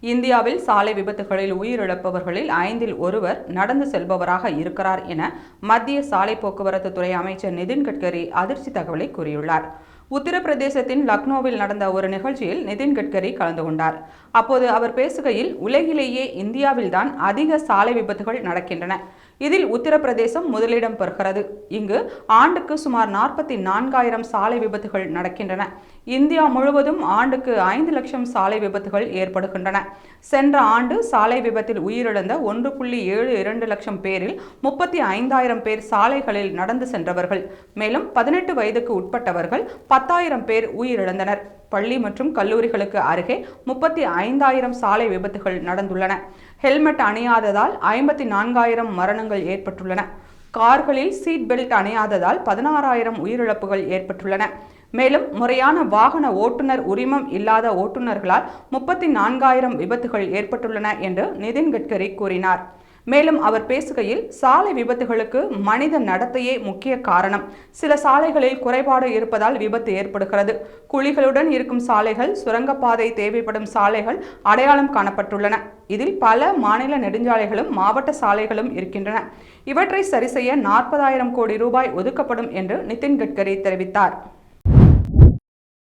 இந்தியாவில் சாலை விபத்துகளில் உயிரிழப்பவர்களில் ஐந்தில் ஒருவர் நடந்து செல்பவராக இருக்கிறார் என மத்திய சாலை போக்குவரத்து துறை அமைச்சர் நிதின் கட்கரி அதிர்ச்சி தகவலை கூறியுள்ளார். உத்தரப்பிரதேசத்தின் லக்னோவில் நடந்த ஒரு நிகழ்ச்சியில் நிதின் கட்கரி கலந்து கொண்டார். அப்போது அவர் பேசுகையில் உலகிலேயே இந்தியாவில்தான் அதிக சாலை விபத்துகள் நடக்கின்றன. இதில் உத்தரப்பிரதேசம் முதலிடம் பெறுகிறது. இங்கு ஆண்டுக்கு சுமார் நாற்பத்தி நான்காயிரம் சாலை விபத்துகள் நடக்கின்றன. இந்தியா முழுவதும் ஆண்டுக்கு ஐந்து லட்சம் சாலை விபத்துகள் ஏற்படுகின்றன. சென்ற ஆண்டு சாலை விபத்தில் உயிரிழந்த ஒன்று புள்ளி ஏழு இரண்டு லட்சம் பேரில் முப்பத்தி ஐந்தாயிரம் பேர் சாலைகளில் நடந்து சென்றவர்கள். மேலும் பதினெட்டு வயதுக்கு உட்பட்டவர்கள் பத்தாயிரம் பேர் உயிரிழந்தனர். பள்ளி மற்றும் கல்லூரிகளுக்கு அருகே முப்பத்தி ஐந்தாயிரம் சாலை விபத்துகள் நடந்துள்ளன. ஹெல்மெட் அணியாததால் ஐம்பத்தி நான்காயிரம் மரணங்கள் ஏற்பட்டுள்ளன. கார்களில் சீட் பெல்ட் அணையாததால் பதினாறாயிரம் உயிரிழப்புகள் ஏற்பட்டுள்ளன. மேலும் முறையான வாகன ஓட்டுநர் உரிமம் இல்லாத ஓட்டுநர்களால் முப்பத்தி நான்காயிரம் விபத்துகள் ஏற்பட்டுள்ளன என்று நிதின் கட்கரி கூறினார். மேலும் அவர் பேசுகையில் சாலை விபத்துகளுக்கு மனித நடத்தையே முக்கிய காரணம். சில சாலைகளில் குறைபாடு இருப்பதால் விபத்து ஏற்படுகிறது. குழிகளுடன் இருக்கும் சாலைகள் சுரங்கப்பாதை தேவைப்படும் சாலைகள் அடையாளம் காணப்பட்டுள்ளன. இதில் பல மாநில நெடுஞ்சாலைகளும் மாவட்ட சாலைகளும் இருக்கின்றன. இவற்றை சரிசெய்ய நாற்பதாயிரம் கோடி ரூபாய் ஒதுக்கப்படும் என்று நிதின் கட்கரி தெரிவித்தார்.